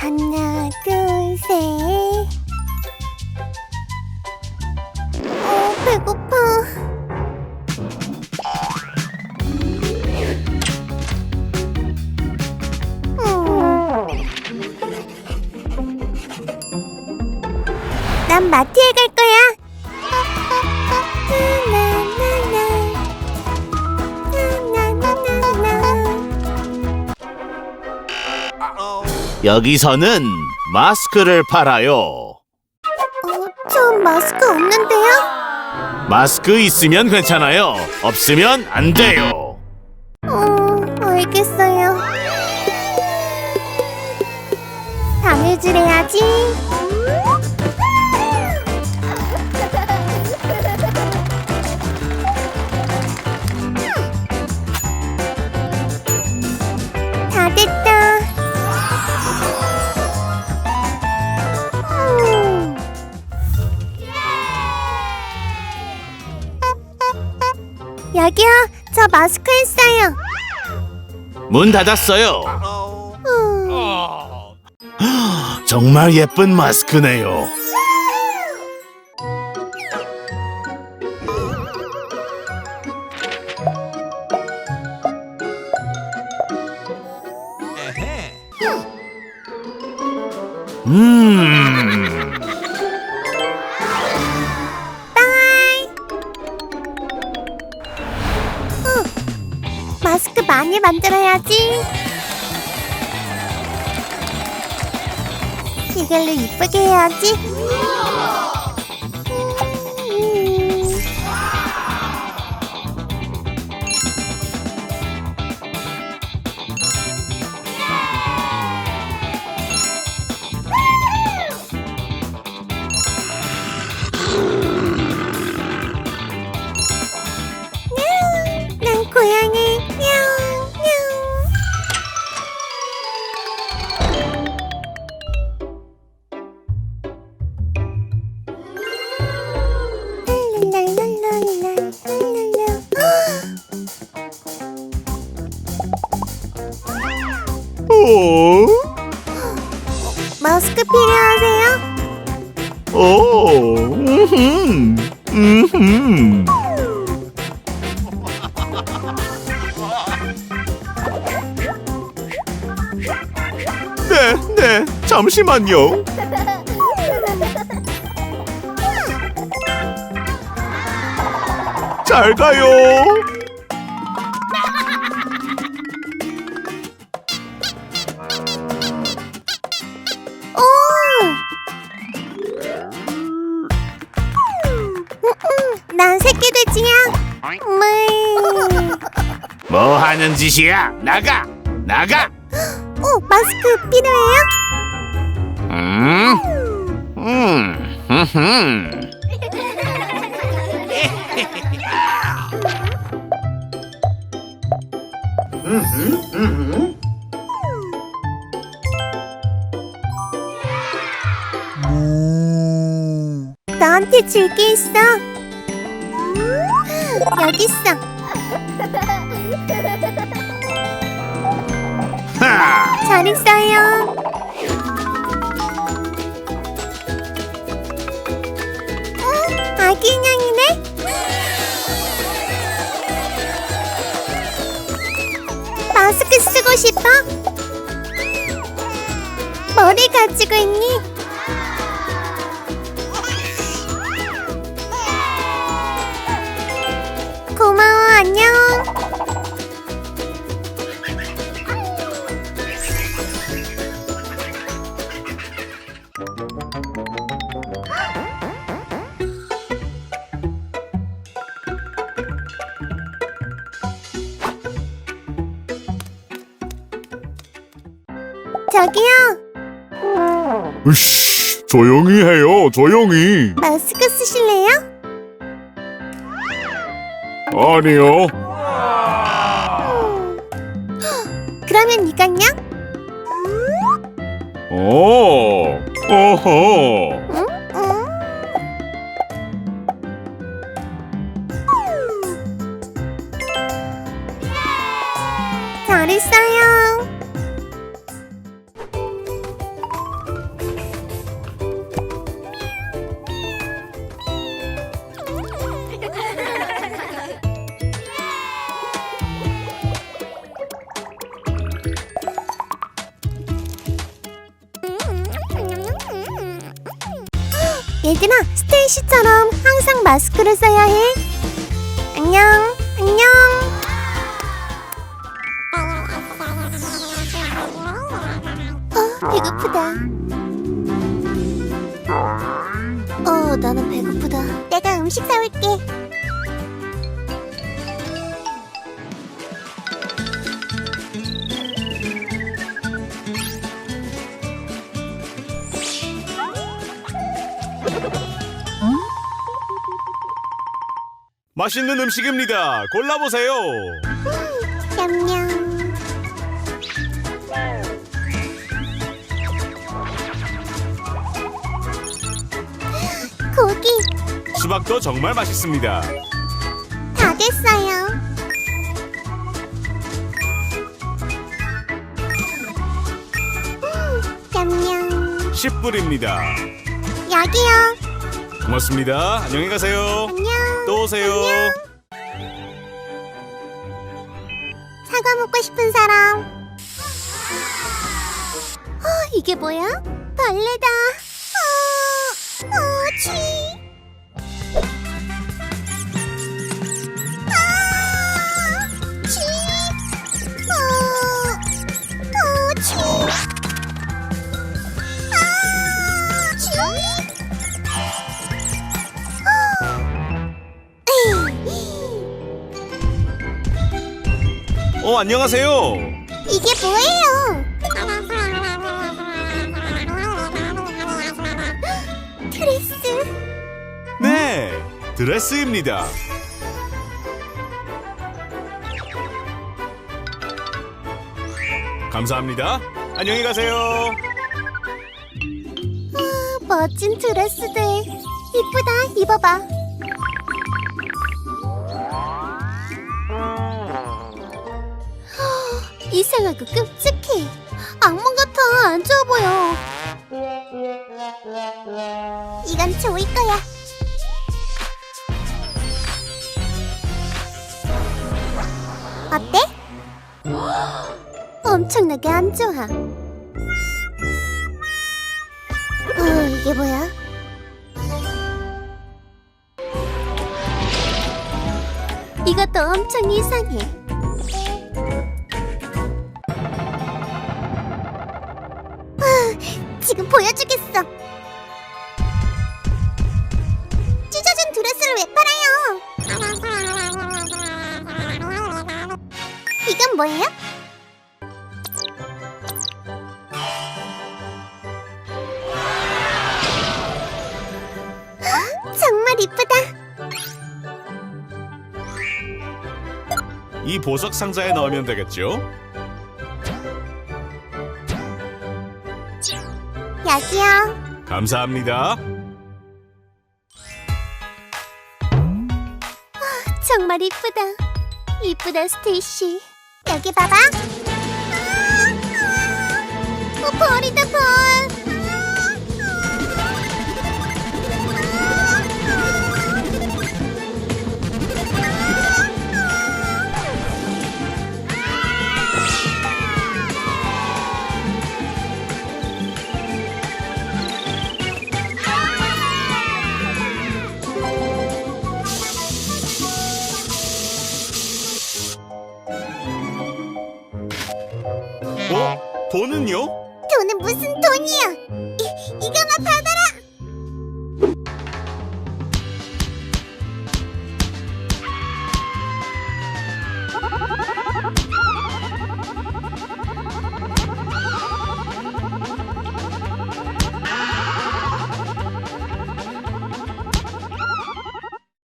하나, 둘, 셋. 어, 배고파. 음. 난 마트에 갈 거야. 여기서는 마스크를 팔아요. 어, 저 마스크 없는데요? 마스크 있으면 괜찮아요. 없으면 안 돼요. 어, 알겠어요. 바느질 해야지. 마스크 했어요. 문 닫았어요. 음. 정말 예쁜 마스크네요. 음, 만들어야지. 이걸로 이쁘게 해야지. 마스크 필요하세요? 오, 음흠, 음흠. 네, 네, 잠시만요. 잘 가요. 음, 돼지야. 음. 뭐 하는 짓이야? 나가, 나가. 오, 마스크 필요해요? 음, 음, 흠흠. 너한테 줄 게 있어. 여기 있어. 하, 잘 있어요. 어, 아기 인형이네. 마스크 쓰고 싶어? 머리 가지고 있니? 저기요, 으씨, 조용히 해요, 조용히. 마스크 쓰실래요? 아니요. 그러면 이건요? 오, 어허. 잘했어요. 얘들아, 스테이시처럼 항상 마스크를 써야 해. 안녕, 안녕. 어, 배고프다. 어, 나는 배고프다. 내가 음식 사올게. 맛있는 음식입니다. 골라보세요. 냠냠. 고기 수박도 정말 맛있습니다. 다 됐어요. 음, 냠냠. 10불입니다. 여기요. 고맙습니다. 안녕히 가세요. 안녕. 또 오세요. 안녕. 사과 먹고 싶은 사람. 어, 이게 뭐야? 벌레다. 어, 어, 치. 어, 안녕하세요. 이게 뭐예요? 드레스 네, 드레스입니다. 감사합니다. 안녕히 가세요. 아, 멋진 드레스들 이쁘다 입어봐 이상하고 끔찍해 악몽 같아 안 좋아 보여 이건 좋을 거야 어때? 엄청나게 안 좋아 어, 이게 뭐야? 이것도 엄청 이상해. 지금 보여주겠어. 찢어진 드레스를 왜 팔아요? 이건 뭐예요? 정말 이쁘다. 이 보석 상자에 넣으면 되겠죠? 여기요. 감사합니다. 정말 이쁘다. 이쁘다, 스테이시. 여기 봐봐. 돈은요? 돈은 무슨 돈이야? 이, 이거만 받아라.